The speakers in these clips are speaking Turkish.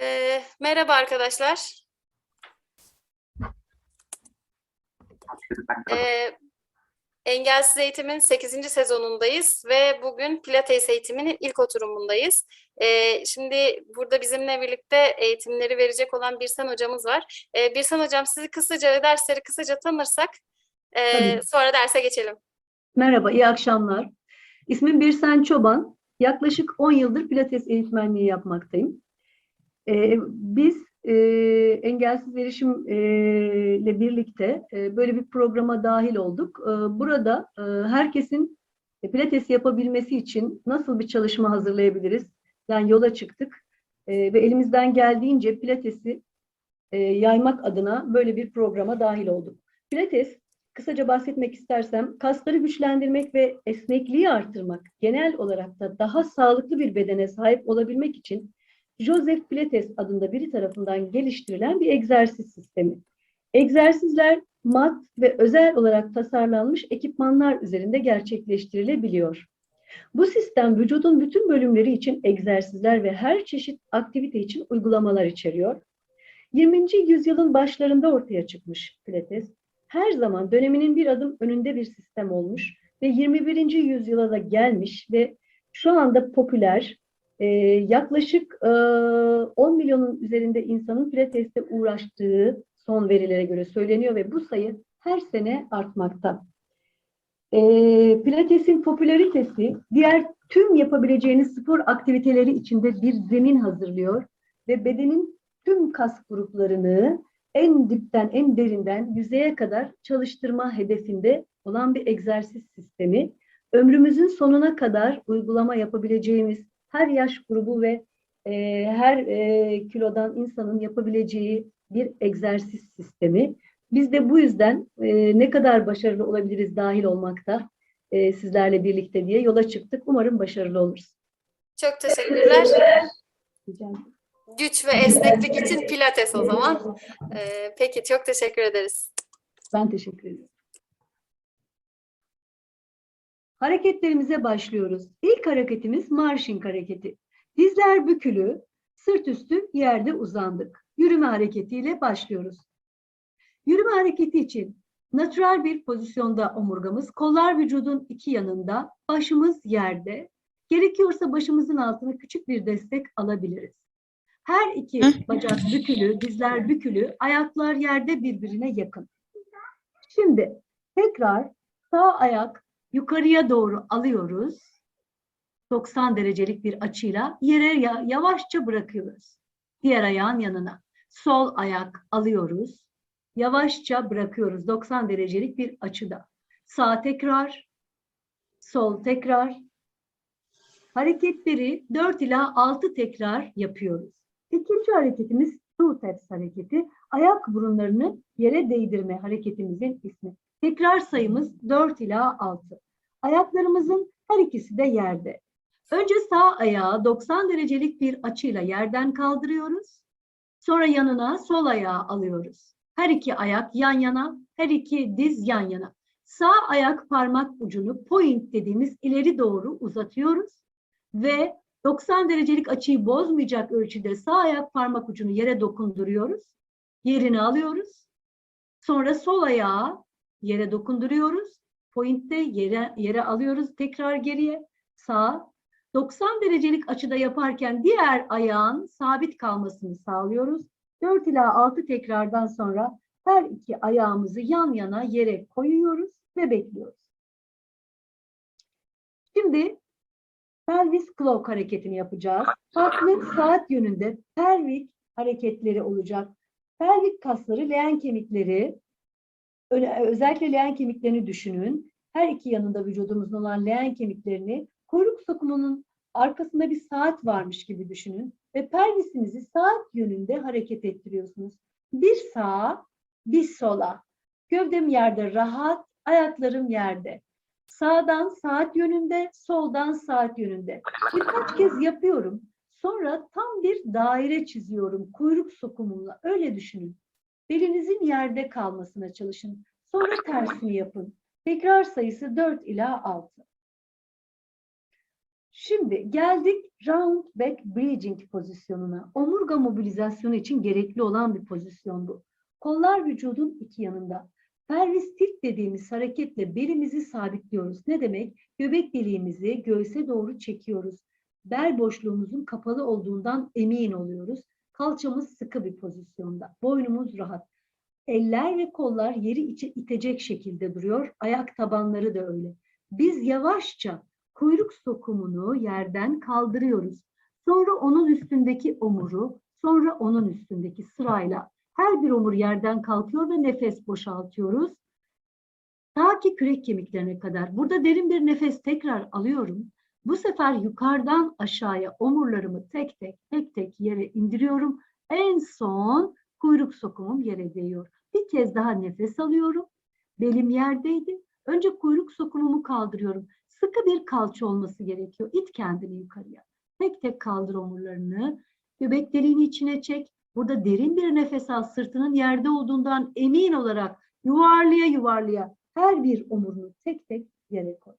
Ee, merhaba arkadaşlar. Ee, Engelsiz Eğitim'in 8. sezonundayız ve bugün Pilates eğitiminin ilk oturumundayız. Ee, şimdi burada bizimle birlikte eğitimleri verecek olan Birsen hocamız var. Ee, Birsen hocam sizi kısaca ve dersleri kısaca tanırsak e, Tabii. sonra derse geçelim. Merhaba, iyi akşamlar. İsmim Birsen Çoban. Yaklaşık 10 yıldır Pilates eğitmenliği yapmaktayım. Ee, biz e, engelsiz erişim e, birlikte e, böyle bir programa dahil olduk. E, burada e, herkesin e, Pilates yapabilmesi için nasıl bir çalışma hazırlayabiliriz? Yani yola çıktık E, ve elimizden geldiğince Pilates'i e, yaymak adına böyle bir programa dahil olduk. Pilates kısaca bahsetmek istersem kasları güçlendirmek ve esnekliği artırmak, genel olarak da daha sağlıklı bir bedene sahip olabilmek için Joseph Pilates adında biri tarafından geliştirilen bir egzersiz sistemi. Egzersizler mat ve özel olarak tasarlanmış ekipmanlar üzerinde gerçekleştirilebiliyor. Bu sistem vücudun bütün bölümleri için egzersizler ve her çeşit aktivite için uygulamalar içeriyor. 20. yüzyılın başlarında ortaya çıkmış Pilates, her zaman döneminin bir adım önünde bir sistem olmuş ve 21. yüzyıla da gelmiş ve şu anda popüler e, yaklaşık e, 10 milyonun üzerinde insanın pilatesle uğraştığı son verilere göre söyleniyor ve bu sayı her sene artmakta. E, pilatesin popülaritesi diğer tüm yapabileceğiniz spor aktiviteleri içinde bir zemin hazırlıyor ve bedenin tüm kas gruplarını en dipten, en derinden yüzeye kadar çalıştırma hedefinde olan bir egzersiz sistemi. Ömrümüzün sonuna kadar uygulama yapabileceğimiz her yaş grubu ve e, her e, kilodan insanın yapabileceği bir egzersiz sistemi. Biz de bu yüzden e, ne kadar başarılı olabiliriz dahil olmakta e, sizlerle birlikte diye yola çıktık. Umarım başarılı oluruz. Çok teşekkürler. Güç ve esneklik için Pilates o zaman. Ee, peki çok teşekkür ederiz. Ben teşekkür ederim. Hareketlerimize başlıyoruz. İlk hareketimiz marşing hareketi. Dizler bükülü, sırt üstü yerde uzandık. Yürüme hareketiyle başlıyoruz. Yürüme hareketi için natural bir pozisyonda omurgamız, kollar vücudun iki yanında, başımız yerde. Gerekiyorsa başımızın altına küçük bir destek alabiliriz. Her iki bacak bükülü, dizler bükülü, ayaklar yerde birbirine yakın. Şimdi tekrar sağ ayak yukarıya doğru alıyoruz. 90 derecelik bir açıyla yere ya- yavaşça bırakıyoruz. Diğer ayağın yanına. Sol ayak alıyoruz. Yavaşça bırakıyoruz 90 derecelik bir açıda. Sağ tekrar, sol tekrar. Hareketleri 4 ila 6 tekrar yapıyoruz. İkinci hareketimiz two taps hareketi. Ayak burunlarını yere değdirme hareketimizin ismi. Tekrar sayımız 4 ila 6. Ayaklarımızın her ikisi de yerde. Önce sağ ayağı 90 derecelik bir açıyla yerden kaldırıyoruz. Sonra yanına sol ayağı alıyoruz. Her iki ayak yan yana, her iki diz yan yana. Sağ ayak parmak ucunu point dediğimiz ileri doğru uzatıyoruz ve 90 derecelik açıyı bozmayacak ölçüde sağ ayak parmak ucunu yere dokunduruyoruz. Yerini alıyoruz. Sonra sol ayağı yere dokunduruyoruz. Pointte yere, yere alıyoruz. Tekrar geriye. Sağ. 90 derecelik açıda yaparken diğer ayağın sabit kalmasını sağlıyoruz. 4 ila 6 tekrardan sonra her iki ayağımızı yan yana yere koyuyoruz ve bekliyoruz. Şimdi pelvis clock hareketini yapacağız. Farklı saat yönünde pelvik hareketleri olacak. Pelvik kasları, leğen kemikleri, özellikle leğen kemiklerini düşünün. Her iki yanında vücudumuzun olan leğen kemiklerini kuyruk sokumunun arkasında bir saat varmış gibi düşünün ve pelvisinizi saat yönünde hareket ettiriyorsunuz. Bir sağa, bir sola. Gövdem yerde rahat, ayaklarım yerde. Sağdan saat yönünde, soldan saat yönünde. Birkaç kez yapıyorum. Sonra tam bir daire çiziyorum kuyruk sokumumla. Öyle düşünün. Belinizin yerde kalmasına çalışın. Sonra tersini yapın. Tekrar sayısı 4 ila 6. Şimdi geldik round back bridging pozisyonuna. Omurga mobilizasyonu için gerekli olan bir pozisyon bu. Kollar vücudun iki yanında. Pelvis tilt dediğimiz hareketle belimizi sabitliyoruz. Ne demek? Göbek deliğimizi göğse doğru çekiyoruz. Bel boşluğumuzun kapalı olduğundan emin oluyoruz. Kalçamız sıkı bir pozisyonda. Boynumuz rahat. Eller ve kollar yeri içe itecek şekilde duruyor. Ayak tabanları da öyle. Biz yavaşça kuyruk sokumunu yerden kaldırıyoruz. Sonra onun üstündeki omuru, sonra onun üstündeki sırayla her bir omur yerden kalkıyor ve nefes boşaltıyoruz. Ta ki kürek kemiklerine kadar. Burada derin bir nefes tekrar alıyorum. Bu sefer yukarıdan aşağıya omurlarımı tek tek tek tek yere indiriyorum. En son kuyruk sokumum yere değiyor. Bir kez daha nefes alıyorum. Belim yerdeydi. Önce kuyruk sokumumu kaldırıyorum. Sıkı bir kalça olması gerekiyor. İt kendini yukarıya. Tek tek kaldır omurlarını. Göbek deliğini içine çek. Burada derin bir nefes al. Sırtının yerde olduğundan emin olarak yuvarlaya yuvarlaya her bir omurunu tek tek yere koy.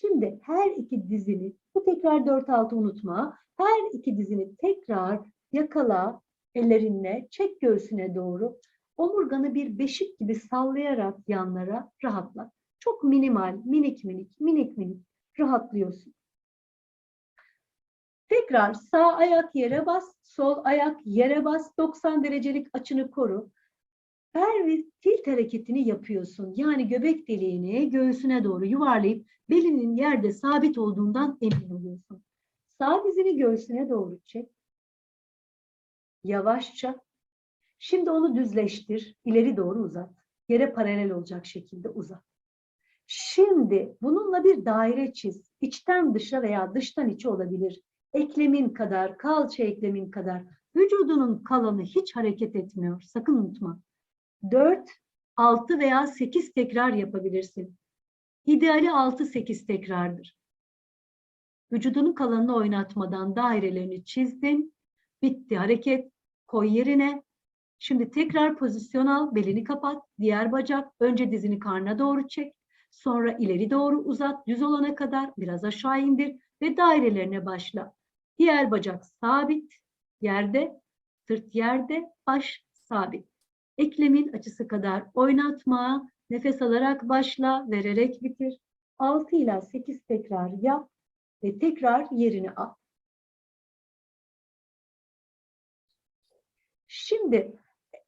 Şimdi her iki dizini, bu tekrar 4-6 unutma. Her iki dizini tekrar yakala ellerinle, çek göğsüne doğru. Omurganı bir beşik gibi sallayarak yanlara rahatlat. Çok minimal, minik minik, minik minik rahatlıyorsun. Tekrar sağ ayak yere bas, sol ayak yere bas, 90 derecelik açını koru. Tilt hareketini yapıyorsun. Yani göbek deliğini göğsüne doğru yuvarlayıp belinin yerde sabit olduğundan emin oluyorsun. Sağ dizini göğsüne doğru çek. Yavaşça. Şimdi onu düzleştir. ileri doğru uzat. Yere paralel olacak şekilde uzat. Şimdi bununla bir daire çiz. İçten dışa veya dıştan içe olabilir. Eklemin kadar, kalça eklemin kadar. Vücudunun kalanı hiç hareket etmiyor. Sakın unutma. 4, 6 veya 8 tekrar yapabilirsin. İdeali 6-8 tekrardır. Vücudunun kalanını oynatmadan dairelerini çizdin. Bitti hareket. Koy yerine. Şimdi tekrar pozisyon al. Belini kapat. Diğer bacak. Önce dizini karnına doğru çek. Sonra ileri doğru uzat. Düz olana kadar biraz aşağı indir. Ve dairelerine başla. Diğer bacak sabit. Yerde. Sırt yerde. Baş sabit. Eklemin açısı kadar oynatma. Nefes alarak başla. Vererek bitir. 6 ila 8 tekrar yap. Ve tekrar yerini al. Şimdi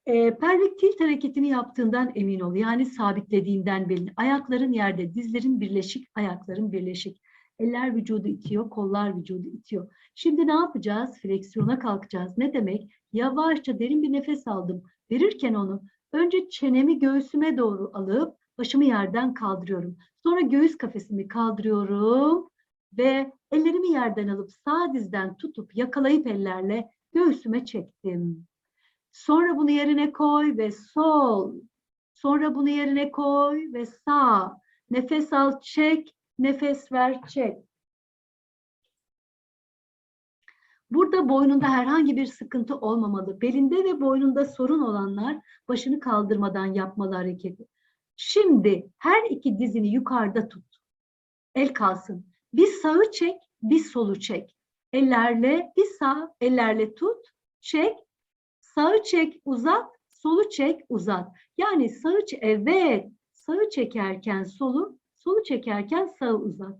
e, pelvik tilt hareketini yaptığından emin ol. Yani sabitlediğinden belli. Ayakların yerde, dizlerin birleşik, ayakların birleşik. Eller vücudu itiyor, kollar vücudu itiyor. Şimdi ne yapacağız? Fleksiyona kalkacağız. Ne demek? Yavaşça derin bir nefes aldım. Verirken onu önce çenemi göğsüme doğru alıp başımı yerden kaldırıyorum. Sonra göğüs kafesimi kaldırıyorum ve ellerimi yerden alıp sağ dizden tutup yakalayıp ellerle göğsüme çektim. Sonra bunu yerine koy ve sol. Sonra bunu yerine koy ve sağ. Nefes al, çek. Nefes ver, çek. Burada boynunda herhangi bir sıkıntı olmamalı. Belinde ve boynunda sorun olanlar başını kaldırmadan yapmalı hareketi. Şimdi her iki dizini yukarıda tut. El kalsın. Bir sağı çek, bir solu çek. Ellerle bir sağ, ellerle tut, çek, Sağı çek, uzat, solu çek, uzat. Yani sağı evet, sağı çekerken solu, solu çekerken sağı uzat.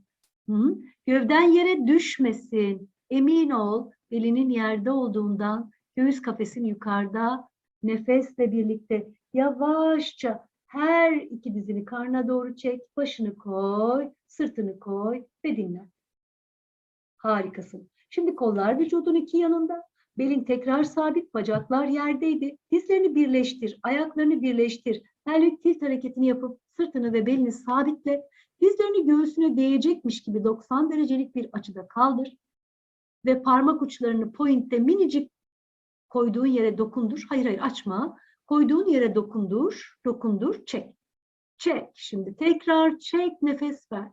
Hı? Gövden yere düşmesin. Emin ol, belinin yerde olduğundan göğüs kafesin yukarıda. Nefesle birlikte yavaşça her iki dizini karnına doğru çek, başını koy, sırtını koy ve dinle. Harikasın. Şimdi kollar vücudun iki yanında. Belin tekrar sabit, bacaklar yerdeydi. Dizlerini birleştir, ayaklarını birleştir. Pelvik tilt hareketini yapıp sırtını ve belini sabitle. Dizlerini göğsüne değecekmiş gibi 90 derecelik bir açıda kaldır. Ve parmak uçlarını pointte minicik koyduğun yere dokundur. Hayır hayır açma. Koyduğun yere dokundur, dokundur, çek. Çek. Şimdi tekrar çek, nefes ver.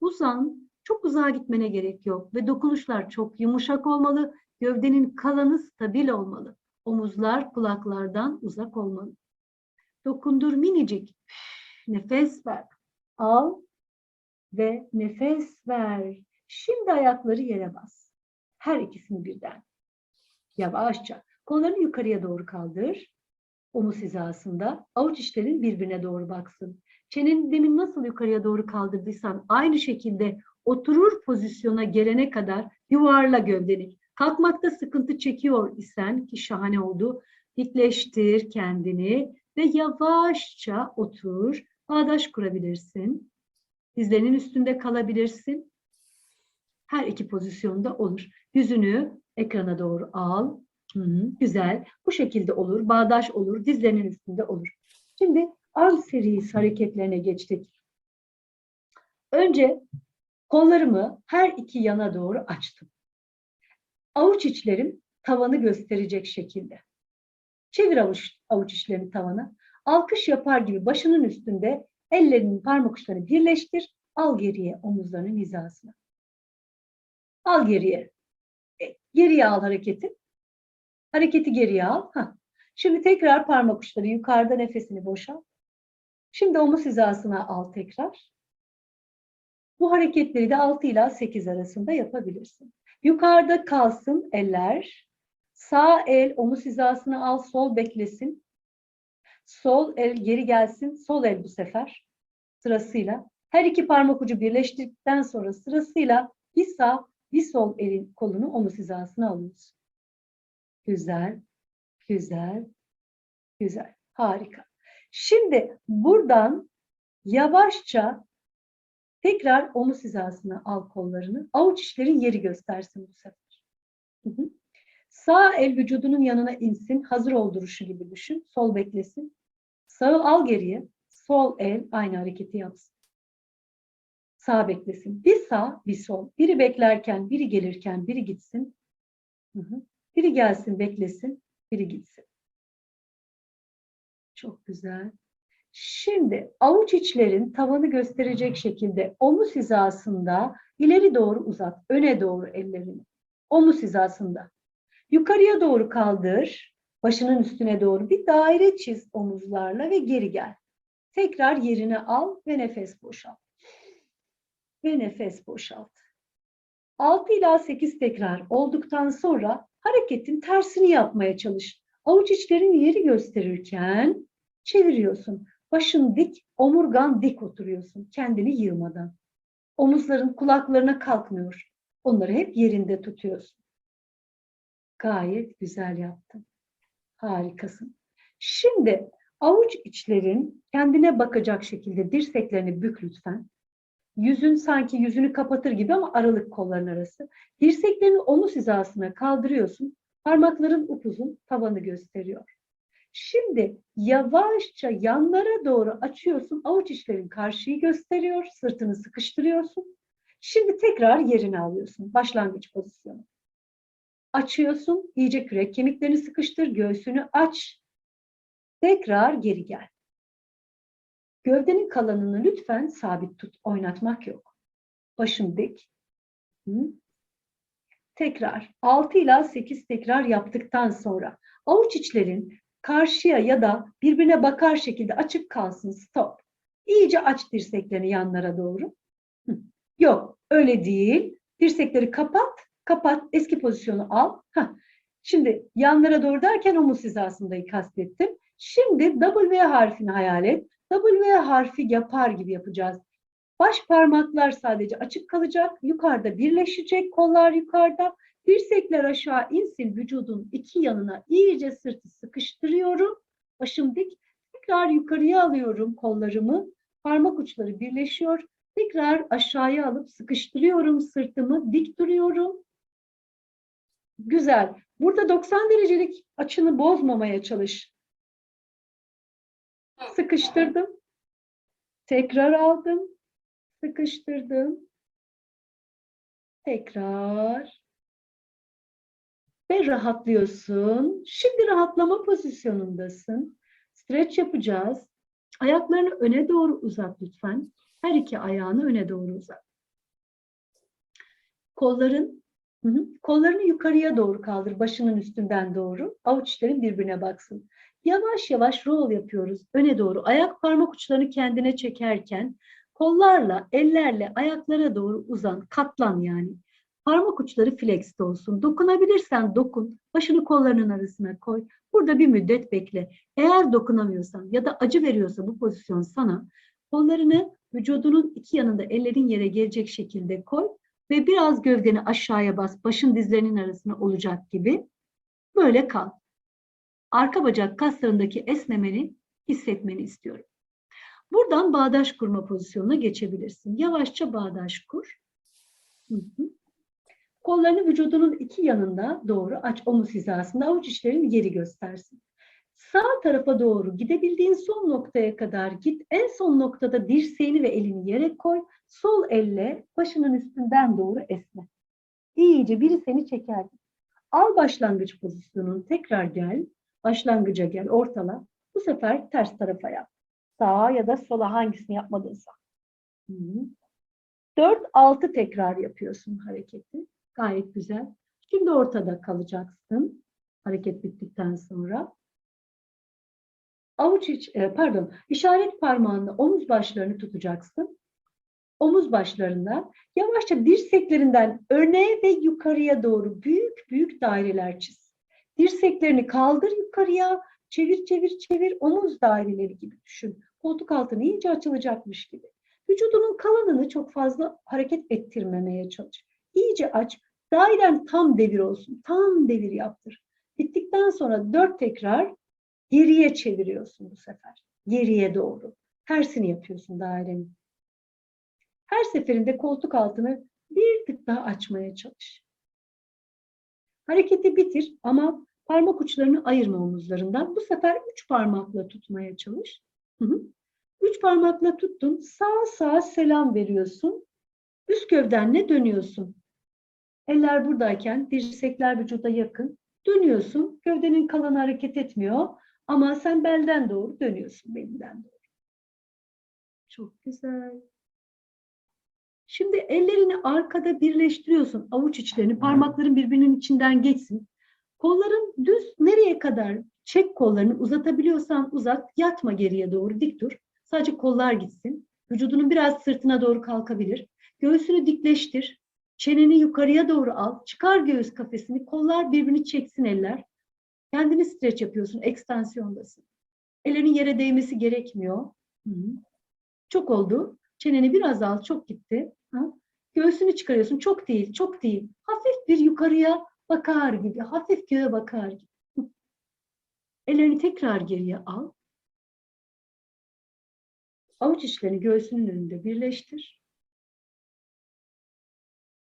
Uzan. Çok uzağa gitmene gerek yok ve dokunuşlar çok yumuşak olmalı Gövdenin kalanı stabil olmalı. Omuzlar kulaklardan uzak olmalı. Dokundur minicik. Nefes ver. Al ve nefes ver. Şimdi ayakları yere bas. Her ikisini birden. Yavaşça. Kollarını yukarıya doğru kaldır. Omuz hizasında. Avuç içlerin birbirine doğru baksın. Çeneni demin nasıl yukarıya doğru kaldırdıysan aynı şekilde oturur pozisyona gelene kadar yuvarla gövdeni. Kalkmakta sıkıntı çekiyor isen ki şahane oldu. Dikleştir kendini ve yavaşça otur. Bağdaş kurabilirsin. Dizlerinin üstünde kalabilirsin. Her iki pozisyonda olur. Yüzünü ekrana doğru al. Hı hı, güzel. Bu şekilde olur. Bağdaş olur. Dizlerinin üstünde olur. Şimdi arm serisi hareketlerine geçtik. Önce kollarımı her iki yana doğru açtım. Avuç içlerim tavanı gösterecek şekilde. Çevir avuç, avuç içlerini tavana. Alkış yapar gibi başının üstünde ellerinin parmak uçlarını birleştir. Al geriye omuzlarının hizasına. Al geriye. Geriye al hareketi. Hareketi geriye al. Hah. Şimdi tekrar parmak uçları yukarıda nefesini boşalt. Şimdi omuz hizasına al tekrar. Bu hareketleri de 6 ila 8 arasında yapabilirsin. Yukarıda kalsın eller. Sağ el omuz hizasına al, sol beklesin. Sol el geri gelsin, sol el bu sefer sırasıyla. Her iki parmak ucu birleştirdikten sonra sırasıyla bir sağ, bir sol elin kolunu omuz hizasına alıyorsun. Güzel, güzel, güzel. Harika. Şimdi buradan yavaşça tekrar omuz hizasına al kollarını. Avuç içlerin yeri göstersin bu sefer. Hı hı. Sağ el vücudunun yanına insin. Hazır ol duruşu gibi düşün. Sol beklesin. Sağı al geriye. Sol el aynı hareketi yapsın. Sağ beklesin. Bir sağ, bir sol. Biri beklerken, biri gelirken, biri gitsin. Biri gelsin, beklesin, biri gitsin. Çok güzel. Şimdi avuç içlerin tavanı gösterecek şekilde omuz hizasında ileri doğru uzat, öne doğru ellerini. Omuz hizasında. Yukarıya doğru kaldır, başının üstüne doğru bir daire çiz omuzlarla ve geri gel. Tekrar yerine al ve nefes boşalt. Ve nefes boşalt. 6 ila 8 tekrar olduktan sonra hareketin tersini yapmaya çalış. Avuç içlerin yeri gösterirken çeviriyorsun. Başın dik, omurgan dik oturuyorsun kendini yığmadan. Omuzların kulaklarına kalkmıyor. Onları hep yerinde tutuyorsun. Gayet güzel yaptın. Harikasın. Şimdi avuç içlerin kendine bakacak şekilde dirseklerini bük lütfen. Yüzün sanki yüzünü kapatır gibi ama aralık kolların arası. Dirseklerini omuz hizasına kaldırıyorsun. Parmakların upuzun tavanı gösteriyor. Şimdi yavaşça yanlara doğru açıyorsun. Avuç içlerin karşıyı gösteriyor. Sırtını sıkıştırıyorsun. Şimdi tekrar yerini alıyorsun. Başlangıç pozisyonu. Açıyorsun. iyice kürek kemiklerini sıkıştır. Göğsünü aç. Tekrar geri gel. Gövdenin kalanını lütfen sabit tut. Oynatmak yok. Başın dik. Hı. Tekrar 6 ila 8 tekrar yaptıktan sonra avuç içlerin karşıya ya da birbirine bakar şekilde açık kalsın. Stop. İyice aç dirseklerini yanlara doğru. Hı. Yok öyle değil. Dirsekleri kapat. Kapat. Eski pozisyonu al. Heh. Şimdi yanlara doğru derken omuz hizasındayı kastettim. Şimdi W harfini hayal et. W harfi yapar gibi yapacağız. Baş parmaklar sadece açık kalacak. Yukarıda birleşecek. Kollar yukarıda. Dirsekler aşağı insin. Vücudun iki yanına iyice sırtı sıkıştırıyorum. Başım dik. Tekrar yukarıya alıyorum kollarımı. Parmak uçları birleşiyor. Tekrar aşağıya alıp sıkıştırıyorum sırtımı. Dik duruyorum. Güzel. Burada 90 derecelik açını bozmamaya çalış. Sıkıştırdım. Tekrar aldım. Sıkıştırdım. Tekrar. Ve rahatlıyorsun. Şimdi rahatlama pozisyonundasın. Streç yapacağız. Ayaklarını öne doğru uzat lütfen. Her iki ayağını öne doğru uzat. Kolların Hı hı. Kollarını yukarıya doğru kaldır, başının üstünden doğru. Avuç içlerin birbirine baksın. Yavaş yavaş roll yapıyoruz öne doğru. Ayak parmak uçlarını kendine çekerken kollarla, ellerle ayaklara doğru uzan, katlan yani. Parmak uçları flexte olsun. Dokunabilirsen dokun. Başını kollarının arasına koy. Burada bir müddet bekle. Eğer dokunamıyorsan ya da acı veriyorsa bu pozisyon sana kollarını vücudunun iki yanında ellerin yere gelecek şekilde koy ve biraz gövdeni aşağıya bas. Başın dizlerinin arasına olacak gibi. Böyle kal. Arka bacak kaslarındaki esnemeni hissetmeni istiyorum. Buradan bağdaş kurma pozisyonuna geçebilirsin. Yavaşça bağdaş kur. Hı hı. Kollarını vücudunun iki yanında doğru aç omuz hizasında avuç içlerin yeri göstersin. Sağ tarafa doğru gidebildiğin son noktaya kadar git. En son noktada dirseğini ve elini yere koy. Sol elle başının üstünden doğru esne. İyice biri seni çeker. Al başlangıç pozisyonunu tekrar gel. Başlangıca gel ortala. Bu sefer ters tarafa yap. Sağa ya da sola hangisini yapmadınsa. 4-6 tekrar yapıyorsun hareketi. Gayet güzel. Şimdi ortada kalacaksın. Hareket bittikten sonra. Avuç iç, e, pardon, işaret parmağınla omuz başlarını tutacaksın. Omuz başlarında yavaşça dirseklerinden öne ve yukarıya doğru büyük büyük daireler çiz. Dirseklerini kaldır yukarıya, çevir çevir çevir omuz daireleri gibi düşün. Koltuk altın iyice açılacakmış gibi. Vücudunun kalanını çok fazla hareket ettirmemeye çalış. İyice aç. Dairen tam devir olsun. Tam devir yaptır. Bittikten sonra dört tekrar geriye çeviriyorsun bu sefer. Geriye doğru. Tersini yapıyorsun dairenin. Her seferinde koltuk altını bir tık daha açmaya çalış. Hareketi bitir ama parmak uçlarını ayırma omuzlarından. Bu sefer üç parmakla tutmaya çalış. Hı hı. Üç parmakla tuttun. Sağ sağa selam veriyorsun. Üst gövdenle dönüyorsun. Eller buradayken dirsekler vücuda yakın. Dönüyorsun. Gövdenin kalanı hareket etmiyor. Ama sen belden doğru dönüyorsun belinden doğru. Çok güzel. Şimdi ellerini arkada birleştiriyorsun. Avuç içlerini, parmakların birbirinin içinden geçsin. Kolların düz nereye kadar çek kollarını uzatabiliyorsan uzat. Yatma geriye doğru dik dur. Sadece kollar gitsin. Vücudunun biraz sırtına doğru kalkabilir. Göğsünü dikleştir. Çeneni yukarıya doğru al. Çıkar göğüs kafesini. Kollar birbirini çeksin eller. Kendini streç yapıyorsun. Ekstansiyondasın. Ellerin yere değmesi gerekmiyor. Çok oldu. Çeneni biraz al. Çok gitti. Göğsünü çıkarıyorsun. Çok değil. Çok değil. Hafif bir yukarıya bakar gibi. Hafif göğe bakar gibi. Ellerini tekrar geriye al. Avuç içlerini göğsünün önünde birleştir.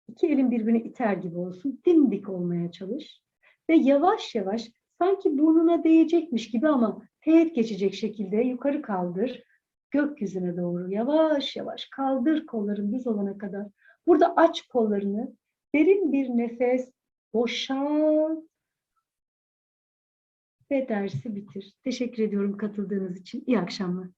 İki elin birbirini iter gibi olsun. Dimdik olmaya çalış. Ve yavaş yavaş sanki burnuna değecekmiş gibi ama teğet geçecek şekilde yukarı kaldır. Gökyüzüne doğru yavaş yavaş kaldır kolların düz olana kadar. Burada aç kollarını. Derin bir nefes. Boşalt. Ve dersi bitir. Teşekkür ediyorum katıldığınız için. İyi akşamlar.